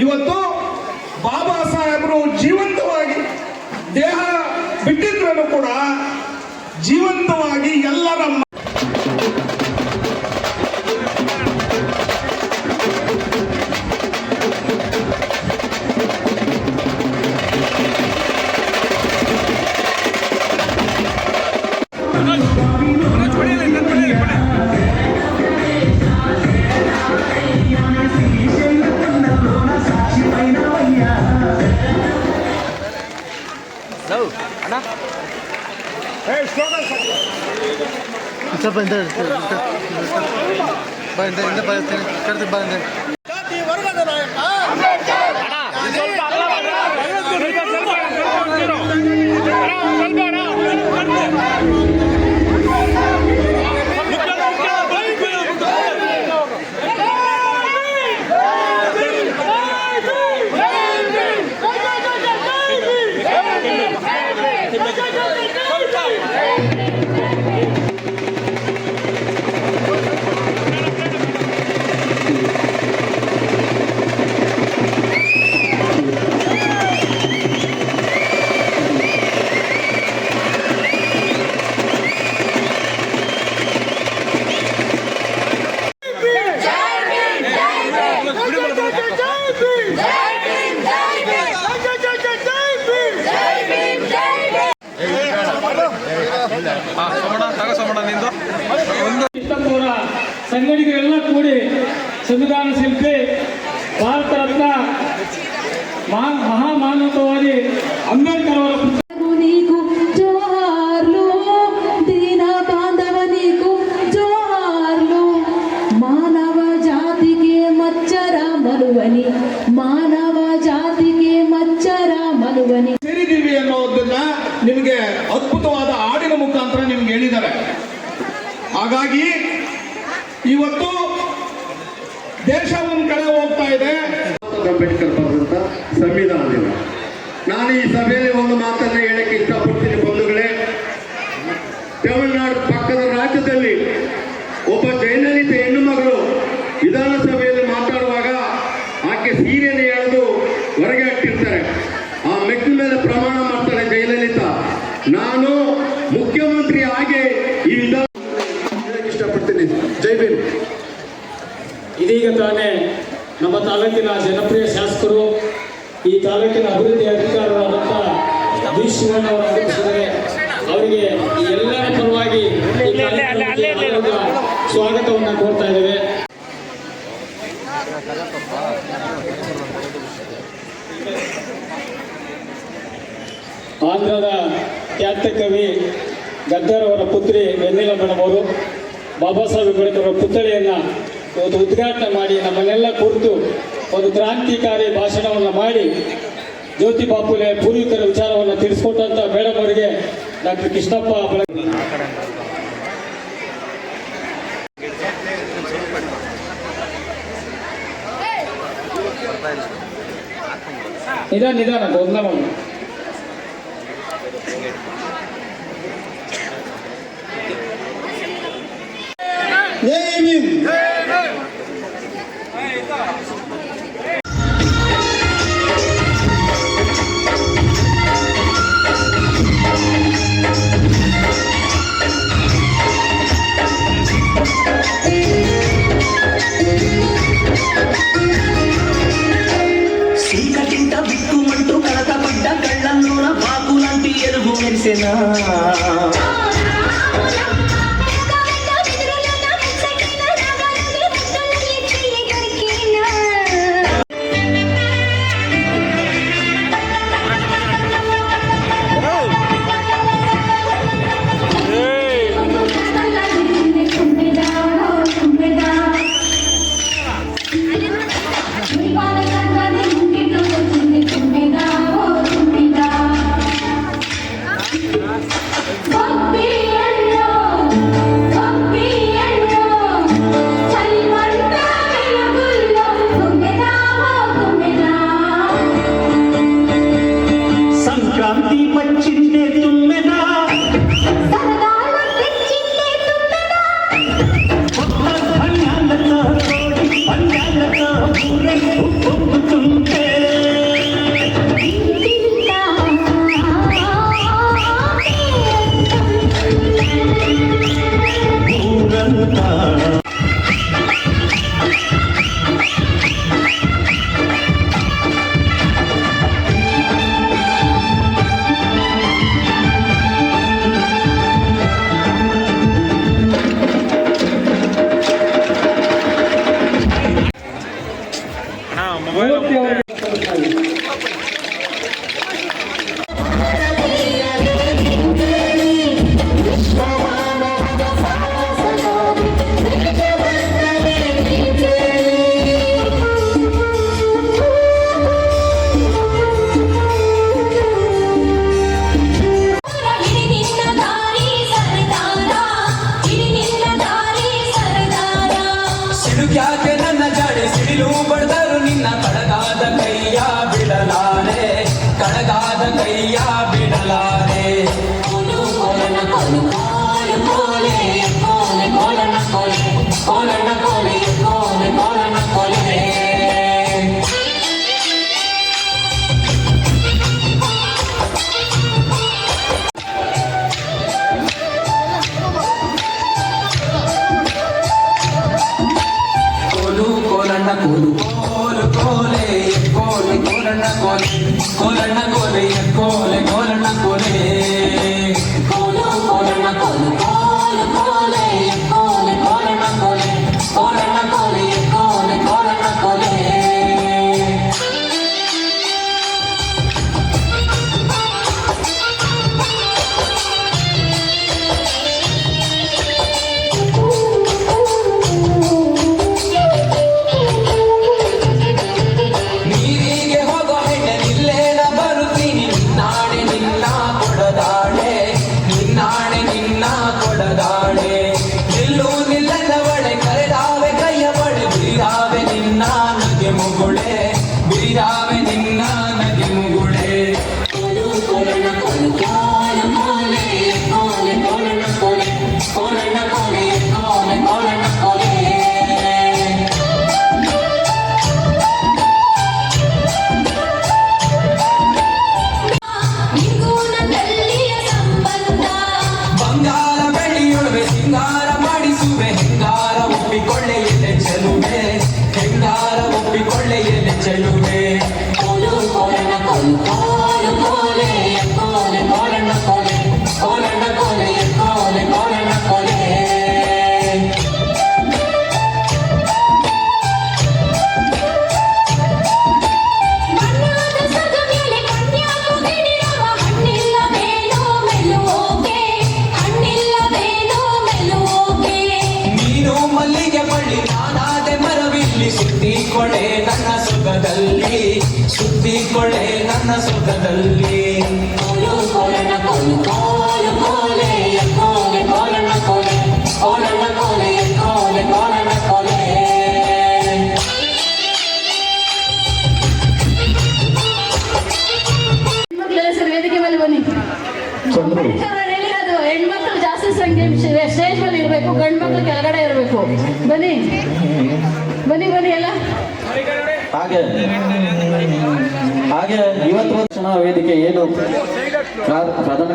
ಇವತ್ತು ಬಾಬಾ ಸಾಹೇಬರು ಜೀವಂತವಾಗಿ ದೇಹ ಬಿಟ್ಟಿದ್ರೂ ಕೂಡ ಜೀವಂತವಾಗಿ ಎಲ್ಲರ ಸ್ವಲ್ಪ ಹಿಂದೆ ಬಾ ಹಿಂದೆ ಹಿಂದೆ ಬಾ ಕರೆದು ಬಾ ಹಿಂದೆ ಇಪ್ಪತ್ತೂರ ಸಂಘಟಕರೆಲ್ಲ ಕೂಡಿ ಸಂವಿಧಾನ ಶಿಲ್ಪಿ ಭಾರತ ರತ್ನ ಮಹಾ ಮಹಾಮಾನವತಾವಾದಿ ಅಂಬೇಡ್ಕರ್ ಅವರ ದೇಶ ಒಂದ್ ಕಡೆ ಹೋಗ್ತಾ ಇದೆ. ಅಂಬೇಡ್ಕರ್ ಬರೆದಂತ ಇದೆ ನಾನು ಈ ಸಭೆಯಲ್ಲಿ ಒಂದು ಮಾತನ್ನ ಹೇಳಕ್ಕೆ ಇಷ್ಟಪಡ್ತೀನಿ ಬಂಧುಗಳೇ. ತಮಿಳುನಾಡು ತಾಲೂಕಿನ ಜನಪ್ರಿಯ ಶಾಸಕರು ಈ ತಾಲೂಕಿನ ಅಭಿವೃದ್ಧಿ ಅಧಿಕಾರರಾದಂಥ ವಿ. ಶಿವಣ್ಣ ಅವರು ಆಗಮಿಸಿದರೆ ಅವರಿಗೆ ಎಲ್ಲರ ಪರವಾಗಿ ಸ್ವಾಗತವನ್ನು ಕೋರ್ತಾ ಇದ್ದೇವೆ. ಆಂಧ್ರದ ಖ್ಯಾತ ಕವಿ ಗದ್ದರ್ ಅವರ ಪುತ್ರಿ ಮೇಡಮ್ ಅವರು ಬಾಬಾ ಸಾಹೇಬ್ ಅಂಬೇಡ್ಕರ್ ಅವರ ಪುತ್ಥಳಿಯನ್ನು ಒಂದು ಉದ್ಘಾಟನೆ ಮಾಡಿ, ನಮ್ಮನ್ನೆಲ್ಲ ಕುರಿತು ಒಂದು ಕ್ರಾಂತಿಕಾರಿ ಭಾಷಣವನ್ನು ಮಾಡಿ, ಜ್ಯೋತಿ ಬಾಪುಲೆ ಪೂರ್ವಿಕರ ವಿಚಾರವನ್ನು ತಿಳಿಸ್ಕೊಟ್ಟಂಥ ಮೇಡಮ್ ಅವರಿಗೆ ಡಾಕ್ಟರ್ ಕೃಷ್ಣಪ್ಪ ನಿಧಾನ ನಿಧಾನ ಗೊಂದಲವನ್ನು Name him. Oh, oh, oh. కోలు కోలు కోలే కోలు కోరణ కోలే కోరణ కోలే కోలే ಸುದ್ದಿಕೊಳ್ಳೆ ನನ್ನ ಸುಖದಲ್ಲಿ ಹೆಣ್ಮಕ್ಳು ಜಾಸ್ತಿ ಸಂಖ್ಯೆ ಸ್ಟೇಜ್ ಮೇಲೆ ಇರಬೇಕು ಗಂಡ್ಮಕ್ಳು ಕೆಳಗಡೆ ಇರಬೇಕು. ಬನ್ನಿ. ಬನ್ನಿ ಬನ್ನಿ ಎಲ್ಲ. ಹಾಗೆ ಹಾಗೆ ಇವತ್ತು ಚುನಾವ ವೇದಿಕೆ ಏನು? ಪ್ರಧಾನ